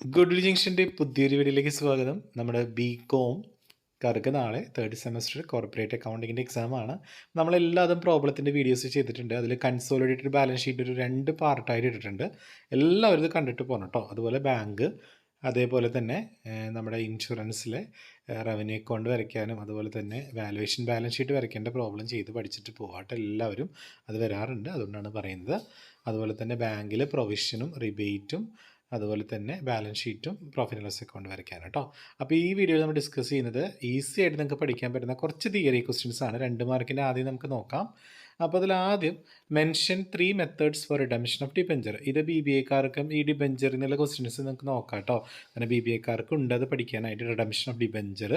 Good ജംഗ്ഷന്റെ പുതിയൊരു വീഡിയോയിലേക്ക് സ്വാഗതം. നമ്മുടെ ബി കോം കാർക്ക് നാളെ തേർഡ് സെമസ്റ്റർ കോർപ്പറേറ്റ് അക്കൗണ്ടിങ്ങിന്റെ എക്സാമാണ് നമ്മളെല്ലാതും പ്രോബ്ലത്തിന്റെ വീഡിയോസ് ചെയ്തിട്ടുണ്ട്. അതിൽ കൺസോളിഡേറ്റഡ് ബാലൻസ് ഷീറ്റ് ഒരു രണ്ട് പാർട്ടായിട്ട് ഇട്ടിട്ടുണ്ട്. എല്ലാവരും ഇത് കണ്ടിട്ട് പോകണം കേട്ടോ അതുപോലെ ബാങ്ക് അതേപോലെ തന്നെ നമ്മുടെ ഇൻഷുറൻസിലെ റവന്യൂ അക്കൗണ്ട് വരയ്ക്കാനും അതുപോലെ തന്നെ വാലുവേഷൻ ബാലൻസ് ഷീറ്റ് വരയ്ക്കേണ്ട പ്രോബ്ലം ചെയ്ത് പഠിച്ചിട്ട് പോകാട്ടെ എല്ലാവരും. അത് വരാറുണ്ട്. അതുകൊണ്ടാണ് പറയുന്നത്. അതുപോലെ തന്നെ ബാങ്കിലെ പ്രൊവിഷനും റിബേറ്റും അതുപോലെ തന്നെ ബാലൻസ് ഷീറ്റും പ്രോഫിറ്റ് ആൻഡ് ലോസ് അക്കൗണ്ട് വരയ്ക്കാൻ കേട്ടോ അപ്പോൾ ഈ വീഡിയോയിൽ നമ്മൾ ഡിസ്കസ് ചെയ്യുന്നത് ഈസി ആയിട്ട് നിങ്ങൾക്ക് പഠിക്കാൻ പറ്റുന്ന കുറച്ച് തിയറി ക്വസ്റ്റ്യൻസ് ആണ്. രണ്ട് മാർക്കിന്റെ ആദ്യം നമുക്ക് നോക്കാം. അപ്പോൾ അതിൽ ആദ്യം mention three methods for redemption of debenture ഇത് ബി ബി എക്കാർക്കും ഈ ഡിബെഞ്ചർ എന്നുള്ള ക്വസ്റ്റ്യൻസ് നമുക്ക് നോക്കാം കേട്ടോ അങ്ങനെ ബി ബി എക്കാർക്കും ഉണ്ട് അത് പഠിക്കാനായിട്ട് റിഡംഷൻ ഓഫ് ഡിബെഞ്ചർ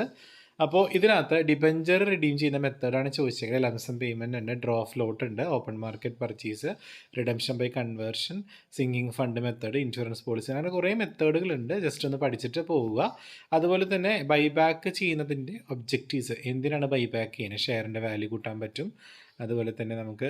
അപ്പോൾ ഇതിനകത്ത് ഡിബെഞ്ചർ റിഡീം ചെയ്യുന്ന മെത്തേഡാണ് ചോദിച്ചെങ്കിൽ ലംസം പേയ്മെന്റ് ഉണ്ട് ഡ്രോ ഫ്ലോട്ട് ഉണ്ട് open market purchase redemption by conversion sinking fund method insurance policy അങ്ങനെ കുറേ മെത്തേഡുകളുണ്ട് ജസ്റ്റ് ഒന്ന് പഠിച്ചിട്ട് പോവുക. അതുപോലെ തന്നെ ബൈബാക്ക് ചെയ്യുന്നതിന്റെ ഒബ്ജക്റ്റീവ്സ് എന്തിനാണ് ബൈബാക്ക് ചെയ്യുന്നത്? ഷെയറിന്റെ വാല്യൂ കൂട്ടാൻ പറ്റും. അതുപോലെ തന്നെ നമുക്ക്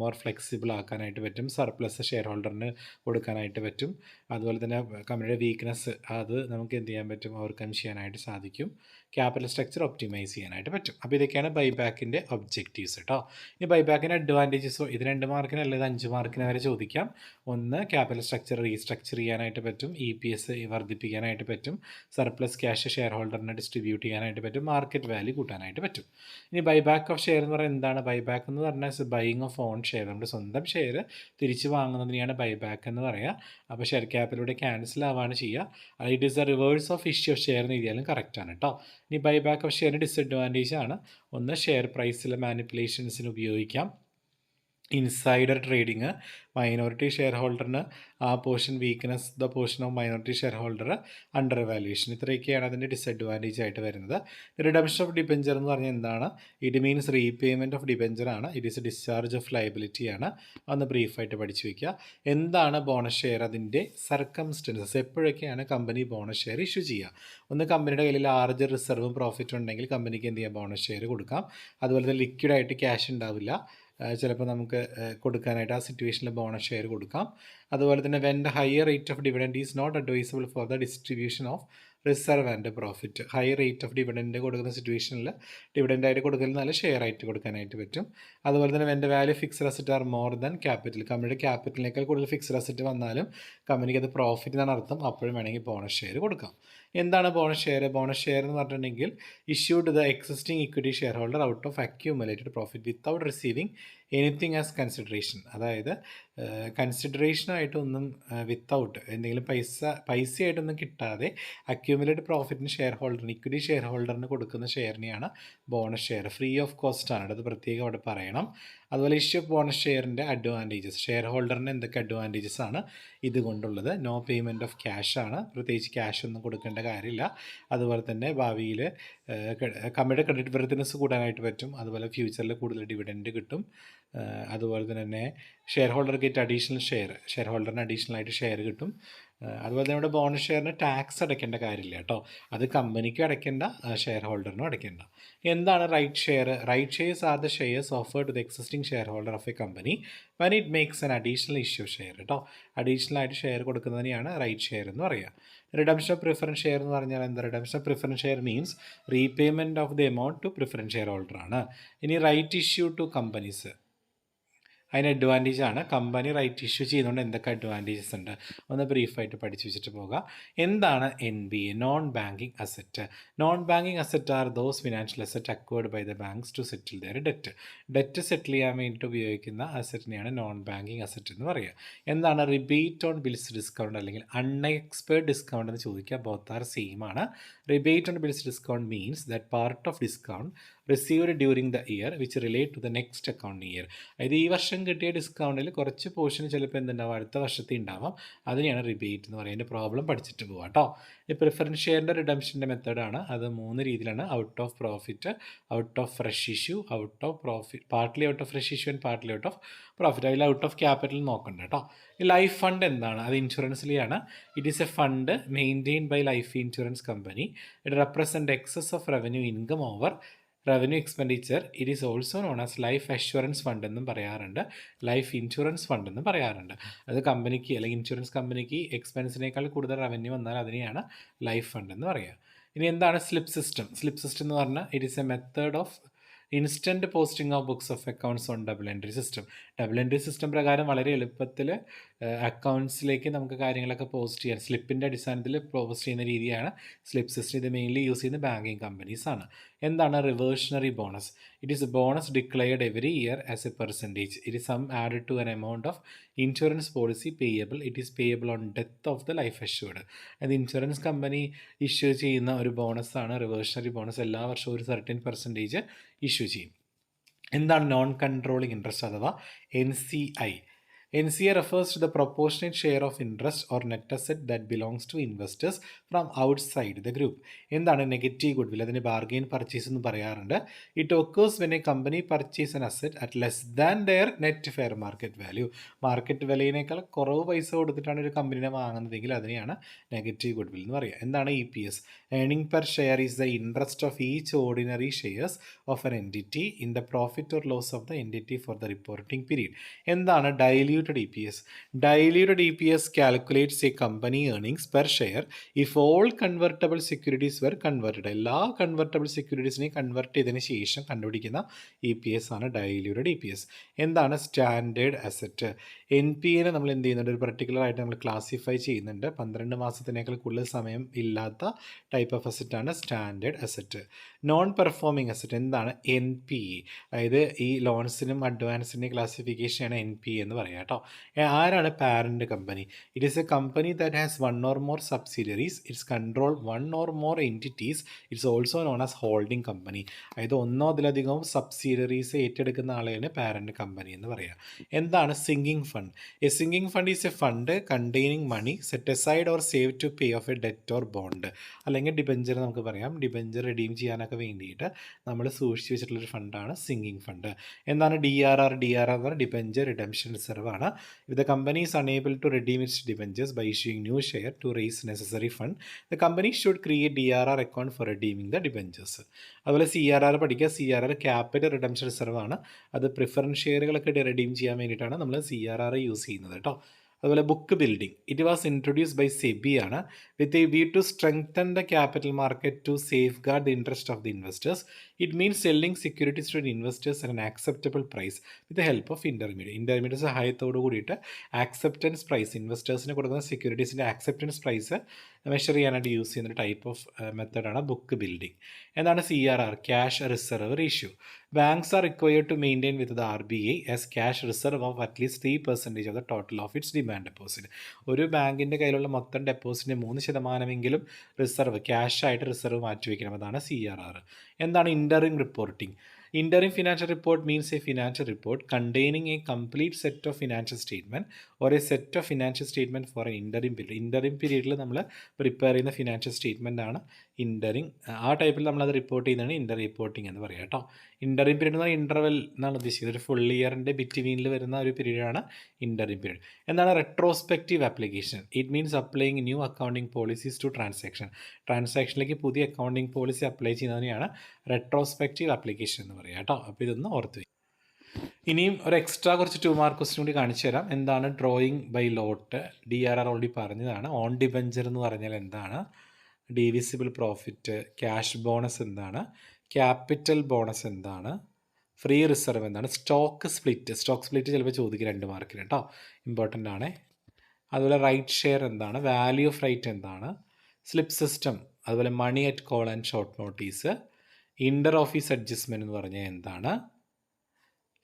മോർ ഫ്ലെക്സിബിൾ ആക്കാനായിട്ട് പറ്റും. സർപ്ലസ് ഷെയർ ഹോൾഡറിന് കൊടുക്കാനായിട്ട് പറ്റും. അതുപോലെ തന്നെ കമ്പനിയുടെ വീക്ക്നെസ് അത് നമുക്ക് എന്ത് ചെയ്യാൻ പറ്റും? ഓവർകം ചെയ്യാനായിട്ട് സാധിക്കും. ക്യാപിറ്റൽ സ്ട്രക്ചർ ഒപ്റ്റിമൈസ് ചെയ്യാനായിട്ട് പറ്റും. അപ്പോൾ ഇതൊക്കെയാണ് ബൈബാക്കിന്റെ ഒബ്ജക്റ്റീവ്സ് കേട്ടോ ഇനി ബൈബാക്കിന്റെ അഡ്വാന്റേജസ് ഇത് രണ്ട് മാർക്കിന് അല്ലെങ്കിൽ അഞ്ച് മാർക്കിന് വരെ ചോദിക്കാം. ഒന്ന് ക്യാപിറ്റൽ സ്ട്രക്ചർ റീസ്ട്രക്ചർ ചെയ്യാനായിട്ട് പറ്റും ഇ പി എസ് വർദ്ധിപ്പിക്കാനായിട്ട് പറ്റും സർപ്ലസ് ക്യാഷ് ഷെയർ ഹോൾഡറിനെ ഡിസ്ട്രിബ്യൂട്ട് ചെയ്യാനായിട്ട് പറ്റും മാർക്കറ്റ് വാല്യൂ കൂട്ടാനായിട്ട് പറ്റും. ഇനി ബൈബാക്ക് ഓഫ് ഷെയർ എന്ന് പറയുന്നത് എന്താണ്? ബൈബാക്ക് എന്ന് പറഞ്ഞാൽ ബൈയിങ് ഓഫ് ഓൺ ഷെയർ നമ്മുടെ സ്വന്തം ഷെയർ തിരിച്ച് വാങ്ങുന്നതിനെയാണ് ബൈബാക്ക് എന്ന് പറയുക അപ്പോൾ ഷെയർ ക്യാപിലൂടെ ക്യാൻസൽ ആവാണ് ചെയ്യുക it is a reverse of issue of share എന്ന് എഴുതിയാലും കറക്റ്റാണ് കേട്ടോ ഇനി ബൈ ബാക്ക് ഓഫ് ഷെയറിന് ഡിസഡ്വാന്റേജ് ആണ്. ഒന്ന് ഷെയർ പ്രൈസിലെ മാനിപ്പുലേഷൻസിന് ഉപയോഗിക്കാം. ഇൻസൈഡർ ട്രേഡിങ് മൈനോറിറ്റി ഷെയർ ഹോൾഡറിന് ആ portion weakness the portion of minority share holder under valuation ഇത്രയൊക്കെയാണ് അതിന്റെ ഡിസഡ്വാന്റേജ് ആയിട്ട് വരുന്നത്. റിഡംഷൻ ഓഫ് ഡിബെഞ്ചർ എന്ന് പറഞ്ഞാൽ എന്താണ്? It means repayment of debenture ആണ്. It is discharge of liability ആണ്. ഒന്ന് ബ്രീഫായിട്ട് പഠിച്ചു വയ്ക്കുക എന്താണ് ബോണസ് ഷെയർ അതിന്റെ സർക്കംസ്റ്റൻസസ് എപ്പോഴൊക്കെയാണ് കമ്പനി ബോണസ് ഷെയർ ഇഷ്യൂ ചെയ്യുക? ഒന്ന് കമ്പനിയുടെ കയ്യിൽ ലാർജ് റിസർവും പ്രോഫിറ്റും ഉണ്ടെങ്കിൽ കമ്പനിക്ക് എന്ത് ചെയ്യാം? ബോണസ് ഷെയർ കൊടുക്കാം. അതുപോലെ തന്നെ ലിക്വിഡായിട്ട് ക്യാഷ് ഉണ്ടാവില്ല. ചിലപ്പോൾ നമുക്ക് കൊടുക്കാനായിട്ട് ആ സിറ്റുവേഷനിൽ ബോണസ് ഷെയർ കൊടുക്കാം. അതുപോലെ തന്നെ when the higher rate of dividend is not advisable for the distribution of reserve and profit high rate of dividend കൊടുക്കുന്ന സിറ്റുവേഷനിൽ ഡിവിഡൻഡ് ആയിട്ട് കൊടുക്കുന്ന നല്ല ഷെയർ ആയിട്ട് കൊടുക്കാനായിട്ട് പറ്റും. അതുപോലെ തന്നെ when the value fixed asset are more than capital കമ്പനിയുടെ ക്യാപിറ്റലിനേക്കാൾ കൂടുതൽ ഫിക്സ്ഡ് അസറ്റ് വന്നാലും കമ്പനിക്ക് അത് പ്രോഫിറ്റ് എന്നാണ് അർത്ഥം. അപ്പോഴും വേണമെങ്കിൽ ബോണസ് ഷെയർ കൊടുക്കാം. എന്താണ് ബോണസ് ഷെയർ ബോണസ് ഷെയർ എന്ന് പറഞ്ഞിട്ടുണ്ടെങ്കിൽ issued the existing equity share holder out of accumulated profit without receiving anything as consideration അതായത് കൺസിഡറേഷനായിട്ടൊന്നും വിത്തൗട്ട് എന്തെങ്കിലും പൈസ പൈസയായിട്ടൊന്നും കിട്ടാതെ അക്യൂമുലേറ്റ് പ്രോഫിറ്റിന് ഷെയർ ഹോൾഡറിന് ഇക്വിറ്റി ഷെയർ ഹോൾഡറിന് കൊടുക്കുന്ന ഷെയറിനെയാണ് bonus share free of cost ആണ്. അത് പ്രത്യേകം അവിടെ പറയണം. അതുപോലെ ഇഷ്യൂ ഓഫ് ബോണസ് ഷെയറിന്റെ അഡ്വാന്റേജസ് ഷെയർ ഹോൾഡറിന് എന്തൊക്കെ അഡ്വാന്റേജസ് ആണ് ഇതുകൊണ്ടുള്ളത്? നോ പേയ്മെന്റ് ഓഫ് ക്യാഷ് ആണ്. പ്രത്യേകിച്ച് ക്യാഷ് ഒന്നും കൊടുക്കേണ്ട കാര്യമില്ല. അതുപോലെ തന്നെ ഭാവിയിൽ കമ്പനിയുടെ ക്രെഡിറ്റ് വെറുതിനെസ് കൂടാനായിട്ട് പറ്റും. അതുപോലെ ഫ്യൂച്ചറിൽ കൂടുതൽ ഡിവിഡൻഡ് കിട്ടും. അതുപോലെ തന്നെ share holder get additional share share ഹോൾഡറിന് additional ആയിട്ട് ഷെയർ കിട്ടും. അതുപോലെ തന്നെ നമ്മുടെ ബോണസ് ഷെയറിന് ടാക്സ് അടയ്ക്കേണ്ട കാര്യമില്ല കേട്ടോ. അത് കമ്പനിക്കും അടയ്ക്കേണ്ട ഷെയർ ഹോൾഡറിനും അടയ്ക്കേണ്ട. എന്താണ് right share? Right shares are the shares offer to the existing share holder of a company when it makes an additional issue share കേട്ടോ. അഡീഷണൽ ആയിട്ട് ഷെയർ കൊടുക്കുന്നതിനെയാണ് റൈറ്റ് ഷെയർ എന്ന് പറയുക. റിഡംഷൻ പ്രിഫറൻസ് ഷെയർ എന്ന് പറഞ്ഞാൽ എന്താ? Redemption preference share means repayment of the amount to preference share holder ആണ്. ഇനി റൈറ്റ് ഇഷ്യൂ ടു കമ്പനീസ് അതിന് അഡ്വാന്റേജ് ആണ്. കമ്പനി റൈറ്റ് ഇഷ്യൂ ചെയ്യുന്നതുകൊണ്ട് എന്തൊക്കെ അഡ്വാന്റേജസ് ഉണ്ട്? ഒന്ന് ബ്രീഫായിട്ട് പഠിച്ചു വെച്ചിട്ട് പോകാം. എന്താണ് N B A non banking asset non banking asset are those financial asset acquired by the banks to settle their debt debt settle ചെയ്യാൻ വേണ്ടിയിട്ട് ഉപയോഗിക്കുന്ന അസറ്റിനെയാണ് നോൺ ബാങ്കിങ് അസറ്റ് എന്ന് പറയുക. എന്താണ് റിബേറ്റ് ഓൺ ബിൽസ് ഡിസ്കൗണ്ട് അല്ലെങ്കിൽ അൺഎക്സ്പേർഡ് ഡിസ്കൗണ്ട് എന്ന് ചോദിക്കുക. Both are same ആണ്. Rebate on bills discount means that part of discount received during the year which relate to the next accounting year അതായത് ഈ വർഷം കിട്ടിയ ഡിസ്കൗണ്ടിൽ കുറച്ച് പോർഷൻ ചിലപ്പോൾ എന്തുണ്ടാവും? അടുത്ത വർഷത്തെ ഉണ്ടാവാം. അതിനെയാണ് റിബേറ്റ് എന്ന് പറയുന്നത്. പ്രോബ്ലം പഠിച്ചിട്ട് പോവാം കേട്ടോ ഈ പ്രിഫറൻസ് ഷെയറിന്റെ റിഡംഷന്റെ മെത്തേഡാണ് അത് മൂന്ന് രീതിയിലാണ്. Out of profit out of fresh issue out of profit partly out of fresh issue and partly out of profit അതിൽ ഔട്ട് ഓഫ് ക്യാപിറ്റൽ നോക്കണ്ട കേട്ടോ ഈ ലൈഫ് ഫണ്ട് എന്താണ്? അത് ഇൻഷുറൻസിലെയാണ് it is a fund maintain by life insurance company it represent excess of revenue income over revenue expenditure it is also known as life assurance fund എന്നും പറയാറുണ്ട്. Life insurance fund എന്നും പറയാറുണ്ട്. അത് കമ്പനിക്ക് അല്ലെങ്കിൽ insurance കമ്പനിക്ക് എക്സ്പെൻസിനേക്കാൾ കൂടുതൽ റവന്യൂ വന്നാൽ അതിനെയാണ് ലൈഫ് ഫണ്ട് എന്ന് പറയുക. ഇനി എന്താണ് സ്ലിപ്പ് സിസ്റ്റം സ്ലിപ്പ് സിസ്റ്റം എന്ന് പറഞ്ഞാൽ it is a method of instant posting of books of accounts on double entry system double entry system പ്രകാരം വളരെ എളുപ്പത്തിൽ അക്കൗണ്ട്സിലേക്ക് നമുക്ക് കാര്യങ്ങളൊക്കെ പോസ്റ്റ് ചെയ്യാൻ. സ്ലിപ്പിന്റെ അടിസ്ഥാനത്തിൽ പോസ്റ്റ് ചെയ്യുന്ന രീതിയാണ് സ്ലിപ്പ് സിസ്റ്റം ഇത് മെയിൻലി യൂസ് ചെയ്യുന്ന ബാങ്കിങ് കമ്പനീസ് ആണ്. എന്താണ് reversionary bonus it is bonus declared every year as a percentage it is sum added to an amount of insurance policy payable it is payable on death of the life assured അത് insurance company issue ചെയ്യുന്ന ഒരു ബോണസാണ് റിവേഴ്ഷണറി bonus എല്ലാ വർഷവും ഒരു certain percentage issue ചെയ്യും. എന്താണ് non controlling interest അഥവാ N C I N C refers to the proportionate share of interest or net asset that belongs to investors from outside the group എന്താണ് negative goodwill അതിന് bargain purchase എന്ന് പറയാറുണ്ട്. It occurs when a company purchase an asset at less than their net fair market value market വിലയിനേക്കാൾ കുറവ് പൈസ കൊടുത്തിട്ടാണ് ഒരു കമ്പനിനെ വാങ്ങുന്നതെങ്കിൽ അതിനെയാണ് negative good will എന്ന് പറയുക. എന്താണ് E P S earning per share is the interest of each ordinary shares of an entity in the profit or loss of the entity for the reporting period എന്താണ് diluted E P S diluted E P S calculates a company earnings per share if all convertible securities were converted എല്ലാ convertible സെക്യൂരിറ്റീസിനെയും convert ചെയ്തതിന് ശേഷം കണ്ടുപിടിക്കുന്ന E P S ആണ് diluted E P S എന്താണ് standard asset N P എനെ നമ്മൾ എന്ത് ചെയ്യുന്നുണ്ട്? ഒരു പർട്ടിക്കുലർ ആയിട്ട് നമ്മൾ ക്ലാസിഫൈ ചെയ്യുന്നുണ്ട്. പന്ത്രണ്ട് മാസത്തിനേക്കാൾ കൂടുതൽ സമയം ഇല്ലാത്ത type of അസറ്റാണ് standard asset non performing asset എന്താണ്? എൻ പി അതായത് ഈ ലോൺസിനും അഡ്വാൻസിന്റെയും ക്ലാസിഫിക്കേഷനാണ് എൻ പി എന്ന് പറയുക കേട്ടോ ആരാണ് parent company it is a company that has one or more subsidiaries it's control one or more entities it's also known as holding company അതായത് ഒന്നോ അതിലധികവും subsidiaries ഏറ്റെടുക്കുന്ന ആളെയാണ് പാരന്റ് കമ്പനി എന്ന് പറയുക എന്താണ്? Sinking fund a sinking fund is a fund containing money set aside or save to pay off a debt or bond അല്ലെങ്കിൽ debenture നമുക്ക് പറയാം. Debenture redeem ചെയ്യാനൊക്കെ വേണ്ടിയിട്ട് നമ്മൾ സൂക്ഷിച്ച് വെച്ചിട്ടുള്ളൊരു ഫണ്ടാണ് സിങ്കിങ് ഫണ്ട് എന്താണ് D R R D R R എന്ന് പറഞ്ഞാൽ ഡിബഞ്ചർ റിഡംഷൻ റിസർവ് ആണ്. If the company is unable to redeem its debentures by issuing new share to raise necessary fund the company should create D R R account for redeeming the debentures അതുപോലെ C R R പഠിക്കുക. C R R capital redemption reserve ആണ്. അത് preference ഷെയറുകളൊക്കെ redeem ചെയ്യാൻ വേണ്ടിയിട്ടാണ് നമ്മൾ C R R use ചെയ്യുന്നത് കേട്ടോ. അതുപോലെ book building it was introduce by SEBI ആണ്. With a view to strengthen the capital market to safeguard the interest of the investors it means selling securities to investors at an acceptable price with help of intermediate intermediate സഹായത്തോടു കൂടിയിട്ട് acceptance price ഇൻവെസ്റ്റേഴ്സിന് കൊടുക്കുന്ന സെക്യൂരിറ്റീസിന്റെ acceptance price measure ചെയ്യാനായിട്ട് use ചെയ്യുന്ന type of മെത്തേഡാണ് book building എന്താണ് C R R cash reserve ratio banks are required to maintain with the R B I as cash reserve of at least three percentage of the total of its demand deposit ഒരു ബാങ്കിന്റെ കയ്യിലുള്ള മൊത്തം ഡെപ്പോസിറ്റിന്റെ മൂന്ന് ശതമാനമെങ്കിലും reserve ക്യാഷായിട്ട് reserve മാറ്റി മാറ്റിവെക്കണം അതാണ് C R R എന്താണ് interim reporting Interim financial report means a financial report containing a complete set of financial statement or a set of financial statement for an interim period. Interim പീരീഡിൽ നമ്മൾ prepare ചെയ്യുന്ന financial statement ആണ് ഇന്ററിങ് ആ ടൈപ്പിൽ നമ്മളത് report ചെയ്യുന്നതാണ് Inter reporting എന്ന് പറയുക കേട്ടോ ഇന്ററിം പീരീഡ് എന്ന് പറഞ്ഞാൽ ഇന്റർവെൽ എന്നാണ് ഉദ്ദേശിക്കുന്നത്. ഒരു ഫുൾ ഇയറിന്റെ ബിറ്റ്വീനിൽ വരുന്ന ഒരു പീരീഡാണ് ഇന്ററിം പീരീഡ് എന്താണ് retrospective application it means applying new accounting policies to transaction ട്രാൻസാക്ഷനിലേക്ക് പുതിയ അക്കൗണ്ടിങ് പോളിസി അപ്ലൈ ചെയ്യുന്നതിനെയാണ് റെട്രോസ്പെക്റ്റീവ് ആപ്ലിക്കേഷൻ എന്ന് പറയുക കേട്ടോ. അപ്പോൾ ഇതൊന്ന് ഓർത്ത് വയ്ക്കും ഇനിയും ഒരു എക്സ്ട്രാ കുറച്ച് ടു മാർക്ക് ക്വസ്റ്റ്യൻ കൂടി കാണിച്ചു തരാം. എന്താണ് drawing by lot D R R already പറഞ്ഞതാണ്. ഓൺ ഡിബഞ്ചർ എന്ന് പറഞ്ഞാൽ എന്താണ്? ഡിവിസിബിൾ പ്രോഫിറ്റ് ക്യാഷ് ബോണസ് എന്താണ്? ക്യാപിറ്റൽ ബോണസ് എന്താണ്? ഫ്രീ റിസർവ് എന്താണ്? സ്റ്റോക്ക് സ്പ്ലിറ്റ് സ്റ്റോക്ക് സ്പ്ലിറ്റ് ചിലപ്പോൾ ചോദിക്കും രണ്ട് മാർക്കിന് കേട്ടോ. ഇമ്പോർട്ടന്റ് ആണ്. അതുപോലെ റൈറ്റ് ഷെയർ എന്താണ്? വാല്യൂ ഓഫ് റൈറ്റ് എന്താണ്? സ്ലിപ്പ് സിസ്റ്റം അതുപോലെ money at call and short notice inter office adjustment എന്ന് പറഞ്ഞാൽ എന്താണ്?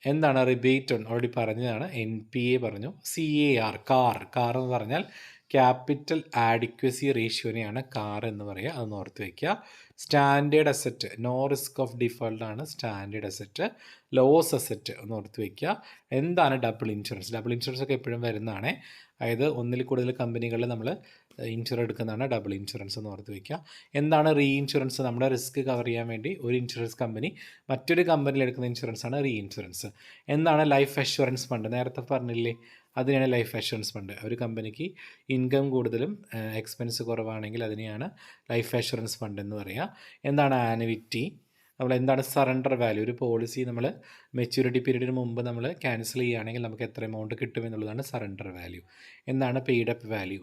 എന്താണ് റിബേറ്റ് ഓൾറെഡി പറഞ്ഞതാണ്. എൻ പി എ പറഞ്ഞു. C A R car car എന്ന് പറഞ്ഞാൽ ക്യാപിറ്റൽ ആഡിക്വസി റേഷ്യോനെയാണ് കാർ എന്ന് പറയുക. അതൊന്ന് ഓർത്ത് വയ്ക്കുക standard asset no risk of default ആണ് സ്റ്റാൻഡേർഡ് അസറ്റ് ലോസ് അസറ്റ് ഒന്ന് ഓർത്ത് വയ്ക്കുക എന്താണ് ഡബിൾ ഇൻഷുറൻസ് ഡബിൾ ഇൻഷുറൻസ് ഒക്കെ എപ്പോഴും വരുന്നതാണ്. അതായത് ഒന്നിൽ കൂടുതൽ കമ്പനികളിൽ നമ്മൾ ഇൻഷുർ എടുക്കുന്നതാണ് ഡബിൾ ഇൻഷുറൻസ് എന്ന് ഓർത്ത് വയ്ക്കുക എന്താണ് റീ ഇൻഷുറൻസ് നമ്മുടെ റിസ്ക് കവർ ചെയ്യാൻ വേണ്ടി ഒരു ഇൻഷുറൻസ് കമ്പനി മറ്റൊരു കമ്പനിയിൽ എടുക്കുന്ന ഇൻഷുറൻസ് ആണ് റീ ഇൻഷുറൻസ് എന്താണ് ലൈഫ് അഷുറൻസ് ഫണ്ട് നേരത്തെ പറഞ്ഞില്ലേ? അതിനെയാണ് ലൈഫ് അഷുറൻസ് ഫണ്ട് ഒരു കമ്പനിക്ക് ഇൻകം കൂടുതലും എക്സ്പെൻസ് കുറവാണെങ്കിൽ അതിനെയാണ് ലൈഫ് അഷുറൻസ് ഫണ്ട് എന്ന് പറയുക എന്താണ് ആനുവിറ്റി നമ്മൾ എന്താണ് സറണ്ടർ വാല്യൂ ഒരു പോളിസി നമ്മൾ മെച്യൂരിറ്റി പീരീഡിന് മുമ്പ് നമ്മൾ ക്യാൻസൽ ചെയ്യുകയാണെങ്കിൽ നമുക്ക് എത്ര എമൗണ്ട് കിട്ടുമെന്നുള്ളതാണ് സറണ്ടർ വാല്യൂ എന്താണ് പെയ്ഡപ്പ് വാല്യൂ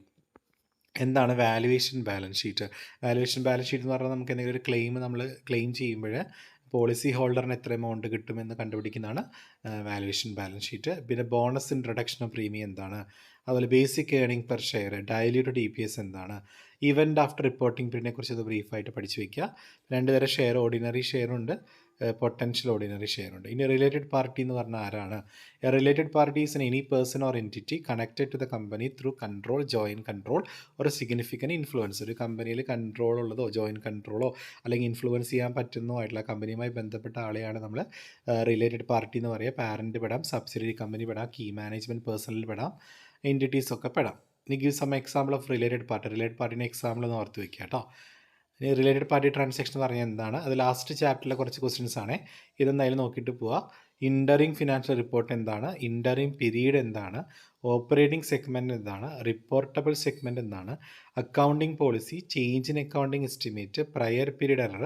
എന്താണ് valuation balance sheet valuation balance sheet എന്ന് പറഞ്ഞാൽ നമുക്ക് എന്തെങ്കിലും ഒരു ക്ലെയിം നമ്മൾ ക്ലെയിം ചെയ്യുമ്പോൾ പോളിസി ഹോൾഡറിന് എത്ര എമൗണ്ട് കിട്ടുമെന്ന് കണ്ടുപിടിക്കുന്നതാണ് വാലുവേഷൻ ബാലൻസ് ഷീറ്റ് പിന്നെ ബോണസ് ഇൻട്രൊഡക്ഷൻ ഓഫ് പ്രീമിയം എന്താണ്? അതുപോലെ ബേസിക് ഏണിംഗ് പെർ ഷെയർ ഡയലിയുടെ ഡി പി എസ് എന്താണ്? ഇവന്റ് ആഫ്റ്റർ റിപ്പോർട്ടിംഗ് പീരീഡിനെ കുറിച്ച് അത് ബ്രീഫായിട്ട് പഠിച്ചു വയ്ക്കുക രണ്ട് തരം ഷെയർ ഓർഡിനറി ഷെയർ ഉണ്ട്. പൊട്ടൻഷ്യൽ ഓർഡിനറി ഷെയർ ഉണ്ട്. ഇനി റിലേറ്റഡ് പാർട്ടി എന്ന് പറഞ്ഞാൽ ആരാണ്? A related party is any person or entity connected to the company through control join control ഒരു സിഗ്നിഫിക്കന്റ് ഇൻഫ്ലുവൻസ് ഒരു കമ്പനിയിൽ കൺട്രോൾ ഉള്ളതോ ജോയിൻ കൺട്രോളോ അല്ലെങ്കിൽ ഇൻഫ്ലുവൻസ് ചെയ്യാൻ പറ്റുന്നോ ആയിട്ടുള്ള കമ്പനിയുമായി ബന്ധപ്പെട്ട ആളെയാണ് നമ്മൾ റിലേറ്റഡ് പാർട്ടി എന്ന് പറയുക. പാരന്റ് പെടാം സബ്സിഡറി കമ്പനി പെടാം കീ മാനേജ്മെന്റ് പേഴ്സണൽ പെടാം എന്റിറ്റീസ് ഒക്കെ പെടാം. ഇനി give some example of related party related പാർട്ടിന്റെ example ഒന്ന് ഓർത്ത് വെക്കുക കേട്ടോ. ഇനി റിലേറ്റഡ് പാർട്ടി ട്രാൻസാക്ഷൻ എന്ന് പറഞ്ഞാൽ എന്താണ്? അത് ലാസ്റ്റ് ചാപ്റ്ററിലെ കുറച്ച് ക്വസ്റ്റ്യൻസ് ആണ്. ഇതെന്തായാലും നോക്കിയിട്ട് പോവുക ഇൻഡറിംഗ് ഫിനാൻഷ്യൽ റിപ്പോർട്ട് എന്താണ്? ഇൻഡറിംഗ് പീരീഡ് എന്താണ്? ഓപ്പറേറ്റിംഗ് സെഗ്മെന്റ് എന്താണ്? റിപ്പോർട്ടബിൾ സെഗ്മെന്റ് എന്താണ്? Accounting policy change in accounting estimate prior period error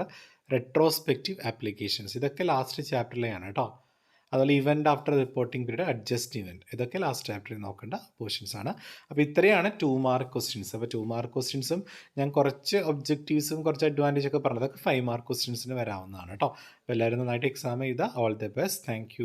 retrospective applications ഇതൊക്കെ ലാസ്റ്റ് ചാപ്റ്ററിലെയാണ് കേട്ടോ അതുപോലെ event after reporting period adjust event ഇതൊക്കെ ലാസ്റ്റ് ചാപ്റ്ററിൽ നോക്കേണ്ട പോർഷൻസ് ആണ്. അപ്പോൾ ഇത്രയാണ് ടു മാർക്ക് ക്വസ്റ്റ്യൻസ് അപ്പോൾ ടു മാർക്ക് ക്വസ്റ്റ്യൻസും ഞാൻ കുറച്ച് ഒബ്ജക്റ്റീവ്സും കുറച്ച് അഡ്വാന്റേജ് ഒക്കെ പറഞ്ഞതൊക്കെ ഫൈവ് മാർക്ക് ക്വസ്റ്റ്യൻസിന് വരാവുന്നതാണ് കേട്ടോ. അപ്പോൾ എല്ലാവരും നന്നായിട്ട് എക്സാം ചെയ്താൽ ഓൾ ദി ബെസ്റ്റ് താങ്ക്